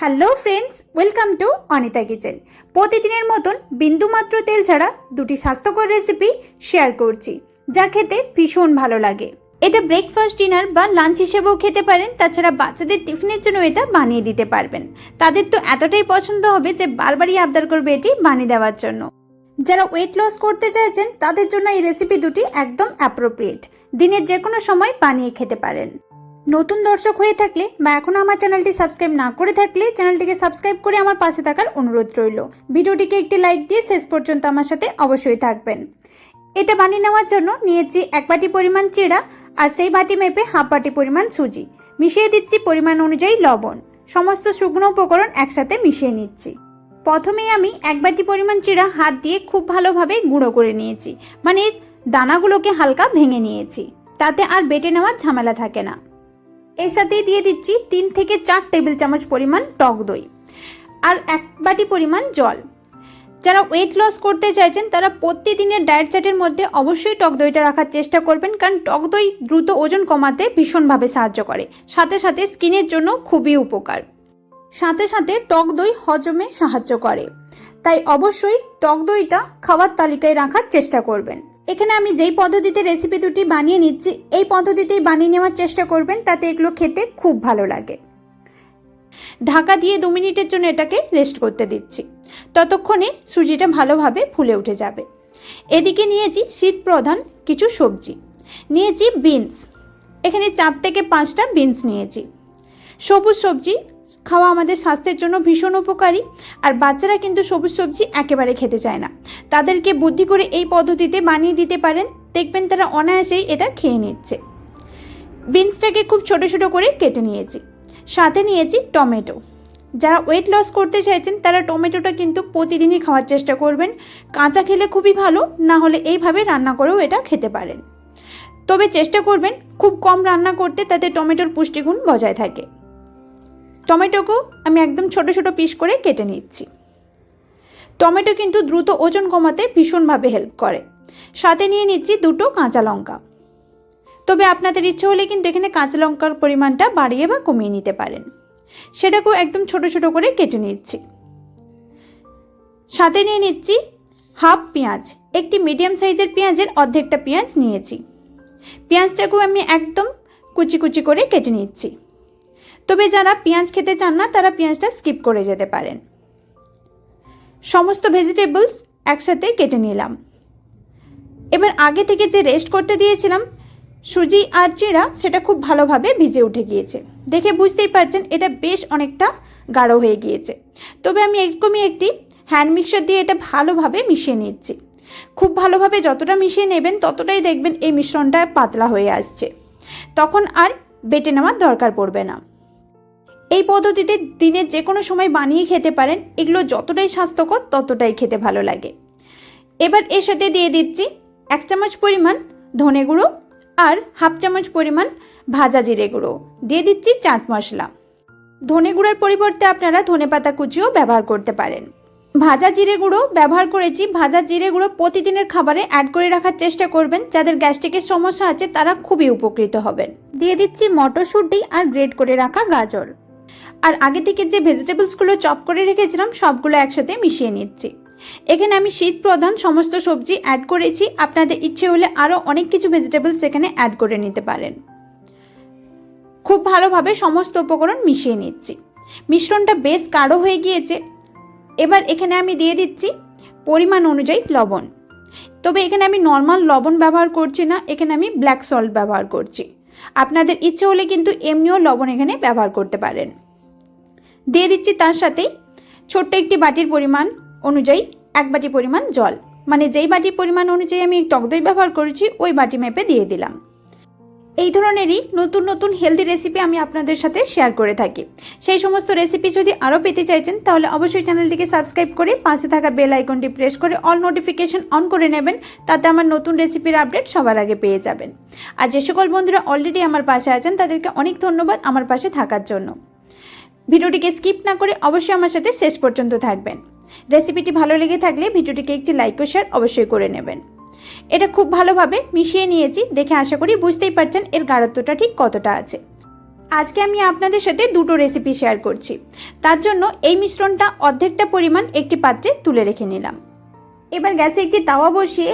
Hello friends welcome to Anita kitchen প্রতিদিনের মতন বিন্দুমাত্র তেল ছাড়া দুটি স্বাস্থ্যকর রেসিপি শেয়ার করছি, যা খেতে ভীষণ ভালো লাগে। এটা ব্রেকফাস্ট ডিনার বা লাঞ্চ হিসেবেও খেতে পারেন, তাছাড়া বাচ্চাদের টিফিনের জন্য এটা বানিয়ে দিতে পারবেন। তাদের তো এতটাই পছন্দ হবে যে বারবারই আবদার করবে এটি বানিয়ে দেওয়ার জন্য। যারা ওয়েট লস করতে চাইছেন, তাদের জন্য এই রেসিপি দুটি একদম অ্যাপ্রোপ্রিয়েট দিনের যে কোনো সময় বানিয়ে খেতে পারেন। নতুন দর্শক হয়ে থাকলে বা এখনও আমার চ্যানেলটি সাবস্ক্রাইব না করে থাকলে চ্যানেলটিকে সাবস্ক্রাইব করে আমার পাশে থাকার অনুরোধ রইল। ভিডিওটিকে একটি লাইক দিয়ে শেষ পর্যন্ত আমার সাথে অবশ্যই থাকবেন। এটা বানিয়ে নেওয়ার জন্য নিয়েছি এক বাটি পরিমাণ চিড়া আর সেই বাটি মেপে হাফ বাটি পরিমাণ সুজি। মিশিয়ে দিচ্ছি পরিমাণ অনুযায়ী লবণ। সমস্ত শুকনো উপকরণ একসাথে মিশিয়ে নিচ্ছি। প্রথমেই আমি এক বাটি পরিমাণ চিড়া হাত দিয়ে খুব ভালোভাবে গুঁড়ো করে নিয়েছি। মানে দানাগুলোকে হালকা ভেঙে নিয়েছি। তাতে আর বেটে নেওয়ার ঝামেলা থাকে না। এর সাথেই দিয়ে দিচ্ছি তিন থেকে চার টেবিল চামচ পরিমাণ টক দই আর এক বাটি পরিমাণ জল। যারা ওয়েট লস করতে চাইছেন, তারা প্রতিদিনের ডায়েট চার্টের মধ্যে অবশ্যই টক দইটা রাখার চেষ্টা করবেন, কারণ টক দই দ্রুত ওজন কমাতে ভীষণভাবে সাহায্য করে। সাথে সাথে স্কিনের জন্য খুবই উপকার। সাথে সাথে টক দই হজমে সাহায্য করে। তাই অবশ্যই টক দইটা খাওয়ার তালিকায় রাখার চেষ্টা করবেন। এখানে আমি যেই পদ্ধতিতে রেসিপি দুটি বানিয়ে নিচ্ছি, এই পদ্ধতিতেই বানিয়ে নেওয়ার চেষ্টা করবেন, তাতে এগুলো খেতে খুব ভালো লাগে। ঢাকা দিয়ে দু মিনিটের জন্য এটাকে রেস্ট করতে দিচ্ছি। ততক্ষণে সুজিটা ভালোভাবে ফুলে উঠে যাবে। এদিকে নিয়েছি শীত প্রধান কিছু সবজি। নিয়েছি বিনস। এখানে চার থেকে পাঁচটা বিনস নিয়েছি। সবুজ সবজি খাওয়া আমাদের স্বাস্থ্যের জন্য ভীষণ উপকারী, আর বাচ্চারা কিন্তু সবুজ সবজি একেবারে খেতে চায় না। তাদেরকে বুদ্ধি করে এই পদ্ধতিতে বানিয়ে দিতে পারেন, দেখবেন তারা অনায়াসেই এটা খেয়ে নিচ্ছে। বিনসটাকে খুব ছোট ছোট করে কেটে নিয়েছি। সাথে নিয়েছি টমেটো। যারা ওয়েট লস করতে চাইছেন, তারা টমেটোটা কিন্তু প্রতিদিনই খাওয়ার চেষ্টা করবেন। কাঁচা খেলে খুবই ভালো, না হলে এইভাবে রান্না করেও এটা খেতে পারেন। তবে চেষ্টা করবেন, খুব কম রান্না করতে তাতে টমেটোর পুষ্টিগুণ বজায় থাকে। টমেটোকেও আমি একদম ছোট ছোট পিস করে কেটে নিচ্ছি। টমেটো কিন্তু দ্রুত ওজন কমাতে ভীষণভাবে হেল্প করে। সাথে নিয়ে নিচ্ছি দুটো কাঁচা লঙ্কা। তবে আপনাদের ইচ্ছে হলে কিন্তু এখানে কাঁচা লঙ্কার পরিমাণটা বাড়িয়ে বা কমিয়ে নিতে পারেন। সেটাকেও একদম ছোট ছোট করে কেটে নিচ্ছি। সাথে নিয়ে নিচ্ছি হাফ পেঁয়াজ। একটি মিডিয়াম সাইজের পেঁয়াজের অর্ধেকটা পেঁয়াজ নিয়েছি। পেঁয়াজটাকেও আমি একদম কুচি কুচি করে কেটে নিচ্ছি। তবে যারা পেঁয়াজ খেতে চান না, তারা পেঁয়াজটা স্কিপ করে যেতে পারেন। সমস্ত ভেজিটেবলস একসাথে কেটে নিলাম। এবার আগে থেকে যে রেস্ট করতে দিয়েছিলাম, সুজি আর চিড়া সেটা খুব ভালোভাবে ভিজে উঠে গিয়েছে। দেখে বুঝতেই পারছেন, এটা বেশ অনেকটা গাঢ় হয়ে গিয়েছে। তবে আমি এরকমই একটি হ্যান্ড মিক্সার দিয়ে এটা ভালোভাবে মিশিয়ে নিচ্ছি। খুব ভালোভাবে যতটা মিশিয়ে নেবেন, ততটাই দেখবেন এই মিশ্রণটা পাতলা হয়ে আসছে। তখন আর বেটে নেওয়ার দরকার পড়বে না। এই পদ্ধতিতে দিনের যে কোনো সময় বানিয়ে খেতে পারেন। এগুলো যতটাই স্বাস্থ্যকর, ততটাই খেতে ভালো লাগে। এবার এর সাথে দিয়ে দিচ্ছি এক চামচ পরিমাণ ধনে গুঁড়ো আর হাফ চামচ পরিমাণ ভাজা জিরে গুঁড়ো। দিয়ে দিচ্ছি চাট মশলা। ধনে গুঁড়োর পরিবর্তে আপনারা ধনে পাতা কুচিও ব্যবহার করতে পারেন। ভাজা জিরে গুঁড়ো ব্যবহার করেছি। ভাজা জিরে গুঁড়ো প্রতিদিনের খাবারে অ্যাড করে রাখার চেষ্টা করবেন। যাদের গ্যাস্ট্রিকের সমস্যা আছে, তারা খুবই উপকৃত হবেন। দিয়ে দিচ্ছি মটরশুঁটি আর গ্রেড করে রাখা গাজর। আর আগে থেকে যে ভেজিটেবলসগুলো চপ করে রেখেছিলাম, সবগুলো একসাথে মিশিয়ে নিচ্ছি। এখানে আমি শীত প্রধান সমস্ত সবজি অ্যাড করেছি। আপনাদের ইচ্ছে হলে আরও অনেক কিছু ভেজিটেবলস এখানে অ্যাড করে নিতে পারেন। খুব ভালোভাবে সমস্ত উপকরণ মিশিয়ে নিচ্ছি। মিশ্রণটা বেশ গাঢ় হয়ে গিয়েছে। এবার এখানে আমি দিয়ে দিচ্ছি পরিমাণ অনুযায়ী লবণ। তবে এখানে আমি নর্মাল লবণ ব্যবহার করছি না, এখানে আমি ব্ল্যাক সল্ট ব্যবহার করছি। আপনাদের ইচ্ছে হলে কিন্তু এমনিও লবণ এখানে ব্যবহার করতে পারেন। দিয়ে দিচ্ছি তার সাথেই ছোট্ট একটি বাটির পরিমাণ অনুযায়ী এক বাটি পরিমাণ জল। মানে যেই বাটির পরিমাণ অনুযায়ী আমি টক দই ব্যবহার করেছি, ওই বাটি মেপে দিয়ে দিলাম। এই ধরনেরই নতুন নতুন হেলদি রেসিপি আমি আপনাদের সাথে শেয়ার করে থাকি। সেই সমস্ত রেসিপি যদি আরও পেতে চাইছেন, তাহলে অবশ্যই চ্যানেলটিকে সাবস্ক্রাইব করে পাশে থাকা বেল আইকনটি প্রেস করে অল নোটিফিকেশন অন করে নেবেন, তাতে আমার নতুন রেসিপির আপডেট সবার আগে পেয়ে যাবেন। আর যে সকল বন্ধুরা অলরেডি আমার পাশে আছেন, তাদেরকে অনেক ধন্যবাদ আমার পাশে থাকার জন্য। ভিডিওটিকে স্কিপ না করে অবশ্যই আমার সাথে শেষ পর্যন্ত থাকবেন। রেসিপিটি ভালো লেগে থাকলে ভিডিওটিকে একটি লাইক ও শেয়ার অবশ্যই করে নেবেন। এটা খুব ভালোভাবে মিশিয়ে নিয়েছি, দেখে আশা করি বুঝতেই পারছেন এর গাঢ়ত্বটা ঠিক কতটা আছে। আজকে আমি আপনাদের সাথে দুটো রেসিপি শেয়ার করছি। তার জন্য এই মিশ্রণটা অর্ধেকটা পরিমাণ একটি পাত্রে তুলে রেখে নিলাম। এবার গ্যাসে একটি তাওয়া বসিয়ে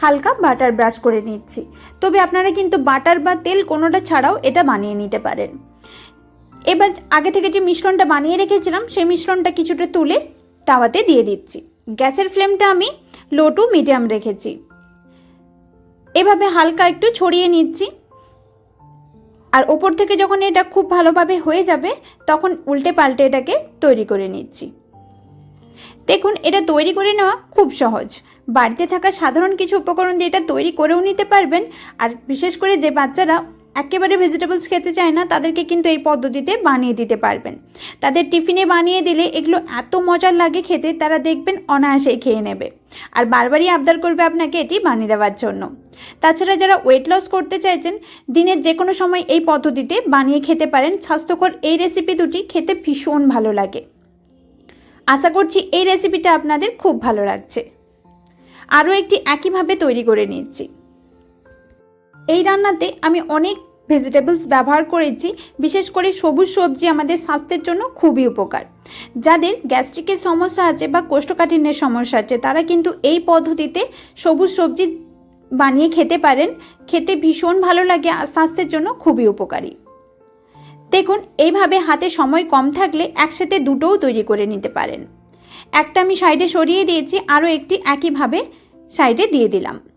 হালকা বাটার ব্রাশ করে নিচ্ছি। তবে আপনারা কিন্তু বাটার বা তেল কোনোটা ছাড়াও এটা বানিয়ে নিতে পারেন। এবার আগে থেকে যে মিশ্রণটা বানিয়ে রেখেছিলাম, সেই মিশ্রণটা কিছুটা তুলে তাওয়াতে দিয়ে দিচ্ছি। গ্যাসের ফ্লেমটা আমি লো টু মিডিয়াম রেখেছি। এভাবে হালকা একটু ছড়িয়ে নিচ্ছি। আর ওপর থেকে যখন এটা খুব ভালোভাবে হয়ে যাবে, তখন উল্টে পাল্টে এটাকে তৈরি করে নিচ্ছি। দেখুন, এটা তৈরি করে নেওয়া খুব সহজ। বাড়িতে থাকা সাধারণ কিছু উপকরণ দিয়ে এটা তৈরি করেও নিতে পারবেন। আর বিশেষ করে যে বাচ্চারা একেবারে ভেজিটেবলস খেতে চায় না, তাদেরকে কিন্তু এই পদ্ধতিতে বানিয়ে দিতে পারবেন। তাদের টিফিনে বানিয়ে দিলে এগুলো এত মজার লাগে খেতে, তারা দেখবেন অনায়াসেই খেয়ে নেবে। আর বারবারই আবদার করবে আপনাকে এটি বানিয়ে দেওয়ার জন্য। তাছাড়া যারা ওয়েট লস করতে চাইছেন, দিনের যে কোনো সময় এই পদ্ধতিতে বানিয়ে খেতে পারেন। স্বাস্থ্যকর এই রেসিপি দুটি খেতে ভীষণ ভালো লাগে। আশা করছি এই রেসিপিটা আপনাদের খুব ভালো লাগছে। আরও একটি একইভাবে তৈরি করে নিচ্ছি। এই রান্নাতে আমি অনেক ভেজিটেবলস ব্যবহার করেছি, বিশেষ করে সবুজ সবজি আমাদের স্বাস্থ্যের জন্য খুবই উপকার। যাদের গ্যাস্ট্রিকের সমস্যা আছে বা কোষ্ঠকাঠিন্যের সমস্যা আছে, তারা কিন্তু এই পদ্ধতিতে সবুজ সবজি বানিয়ে খেতে পারেন। খেতে ভীষণ ভালো লাগে, আর স্বাস্থ্যের জন্য খুবই উপকারী। দেখুন, এইভাবে হাতে সময় কম থাকলে একসাথে দুটোও তৈরি করে নিতে পারেন। একটা আমি সাইডে সরিয়ে দিয়েছি, আরও একটি একইভাবে সাইডে দিয়ে দিলাম।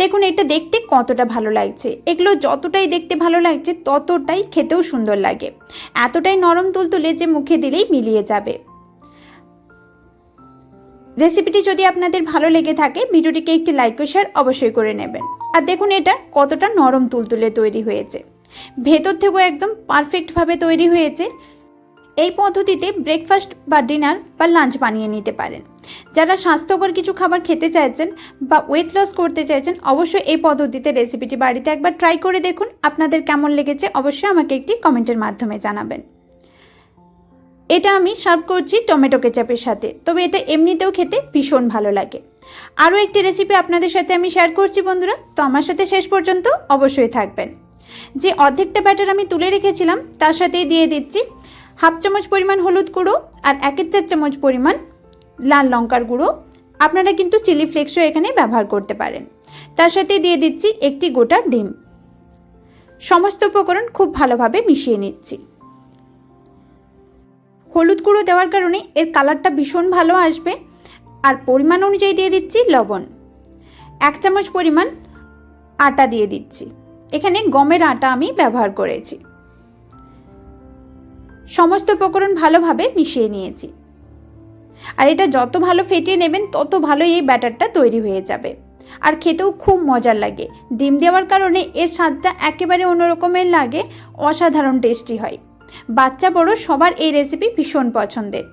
দেখুন, এটা দেখতে কতটা ভালো লাগছে। এগুলো যতটাই দেখতে ভালো লাগছে, ততটাই খেতেও সুন্দর লাগে। এতটাই নরম তুলতুলে যে মুখে দিলেই মিলিয়ে যাবে। রেসিপিটি যদি আপনাদের ভালো লেগে থাকে, ভিডিওটিকে একটি লাইক ও শেয়ার অবশ্যই করে নেবেন। আর দেখুন, এটা কতটা নরম তুলতুলে তৈরি হয়েছে। ভেতর থেকেও একদম পারফেক্টভাবে তৈরি হয়েছে। এই পদ্ধতিতে ব্রেকফাস্ট বা ডিনার বা লাঞ্চ বানিয়ে নিতে পারেন। যারা স্বাস্থ্যকর কিছু খাবার খেতে চাইছেন বা ওয়েট লস করতে চাইছেন, অবশ্যই এই পদ্ধতিতে রেসিপিটি বাড়িতে একবার ট্রাই করে দেখুন। আপনাদের কেমন লেগেছে অবশ্যই আমাকে একটি কমেন্টের মাধ্যমে জানাবেন। এটা আমি সার্ভ করছি টমেটো কেচাপের সাথে। তবে এটা এমনিতেও খেতে ভীষণ ভালো লাগে। আরও একটি রেসিপি আপনাদের সাথে আমি শেয়ার করছি বন্ধুরা। তো আমার সাথে শেষ পর্যন্ত অবশ্যই থাকবেন। যে অর্ধেকটা ব্যাটার আমি তুলে রেখেছিলাম, তার সাথেই দিয়ে দিচ্ছি হাফ চামচ পরিমাণ হলুদ গুঁড়ো আর একের চার চামচ পরিমাণ লাল লঙ্কার গুঁড়ো। আপনারা কিন্তু চিলি ফ্লেক্সও এখানে ব্যবহার করতে পারেন। তার সাথে দিয়ে দিচ্ছি একটি গোটা ডিম। সমস্ত উপকরণ খুব ভালোভাবে মিশিয়ে নিচ্ছি। হলুদ গুঁড়ো দেওয়ার কারণে এর কালারটা ভীষণ ভালো আসবে। আর পরিমাণ অনুযায়ী দিয়ে দিচ্ছি লবণ। এক চামচ পরিমাণ আটা দিয়ে দিচ্ছি। এখানে গমের আটা আমি ব্যবহার করেছি। সমস্ত উপকরণ ভালোভাবে মিশিয়ে নিয়েছি। আর এটা যত ভালো ফেটিয়ে নেবেন, তত ভালো এই ব্যাটারটা তৈরি হয়ে যাবে। আর খেতেও খুব মজার লাগে। ডিম দেওয়ার কারণে এর স্বাদটা একেবারে অন্যরকমের লাগে, অসাধারণ টেস্টি হয়। বাচ্চা বড় সবার এই রেসিপি ভীষণ পছন্দের।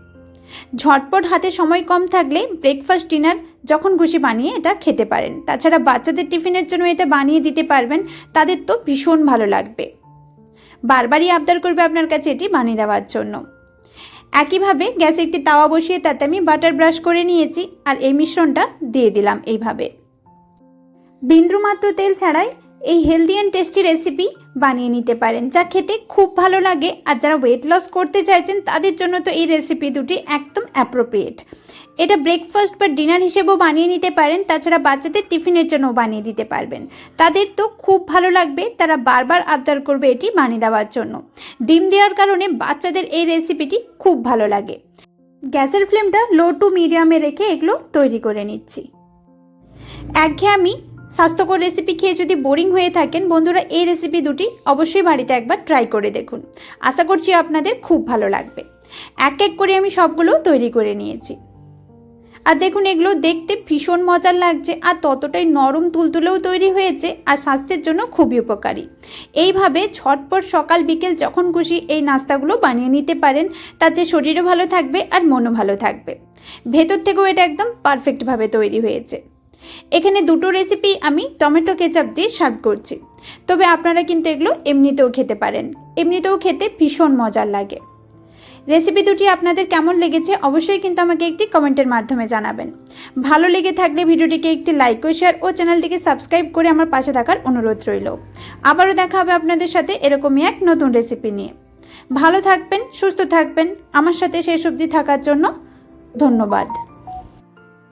ঝটপট হাতে সময় কম থাকলে ব্রেকফাস্ট ডিনার যখন খুশি বানিয়ে এটা খেতে পারেন। তাছাড়া বাচ্চাদের টিফিনের জন্য এটা বানিয়ে দিতে পারবেন, তাদের তো ভীষণ ভালো লাগবে। বারবারই আবদার করবে আপনার কাছে এটি বানিয়ে দেওয়ার জন্য। একইভাবে গ্যাসে একটি তাওয়া বসিয়ে তাতে আমি বাটার ব্রাশ করে নিয়েছি আর এই মিশ্রণটা দিয়ে দিলাম এইভাবে। বিন্দুমাত্র তেল ছাড়াই এই হেলদি অ্যান্ড টেস্টি রেসিপি বানিয়ে নিতে পারেন, যা খেতে খুব ভালো লাগে। আর যারা ওয়েট লস করতে চাইছেন, তাদের জন্য তো এই রেসিপি দুটি একদম অ্যাপ্রোপ্রিয়েট এটা ব্রেকফাস্ট বা ডিনার হিসেবেও বানিয়ে নিতে পারেন, তাছাড়া বাচ্চাদের টিফিনের জন্য বানিয়ে দিতে পারবেন। তাদের তো খুব ভালো লাগবে, তারা বারবার আবদার করবে এটি বানিয়ে দেওয়ার জন্য। ডিম দেওয়ার কারণে বাচ্চাদের এই রেসিপিটি খুব ভালো লাগে। গ্যাসের ফ্লেমটা লো টু মিডিয়ামে রেখে এগুলো তৈরি করে নিচ্ছি। একঘেয়েমি স্বাস্থ্যকর রেসিপি খেয়ে যদি বোরিং হয়ে থাকেন, বন্ধুরা এই রেসিপি দুটি অবশ্যই বাড়িতে একবার ট্রাই করে দেখুন। আশা করছি আপনাদের খুব ভালো লাগবে। এক এক করে আমি সবগুলো তৈরি করে নিয়েছি। আর দেখুন, এগুলো দেখতে ভীষণ মজার লাগছে আর ততটাই নরম তুলতুলেও তৈরি হয়েছে আর স্বাস্থ্যের জন্য খুবই উপকারী। এইভাবে ঝটপট সকাল বিকেল যখন খুশি এই নাস্তাগুলো বানিয়ে নিতে পারেন। তাতে শরীরও ভালো থাকবে আর মনও ভালো থাকবে। ভেতর থেকেও এটা একদম পারফেক্টভাবে তৈরি হয়েছে। এখানে দুটো রেসিপি আমি টমেটো কেচাপ দিয়ে সার্ভ করছি। তবে আপনারা কিন্তু এগুলো এমনিতেও খেতে পারেন। এমনিতেও খেতে ভীষণ মজার লাগে। রেসিপি দুটি আপনাদের কেমন লেগেছে অবশ্যই কিন্তু আমাকে একটি কমেন্টের মাধ্যমে জানাবেন। ভালো লেগে থাকলে ভিডিওটিকে একটি লাইক ও শেয়ার ও চ্যানেলটিকে সাবস্ক্রাইব করে আমার পাশে থাকার অনুরোধ রইল। আবারও দেখা হবে আপনাদের সাথে এরকমই এক নতুন রেসিপি নিয়ে। ভালো থাকবেন, সুস্থ থাকবেন। আমার সাথে শেষ অবধি থাকার জন্য ধন্যবাদ।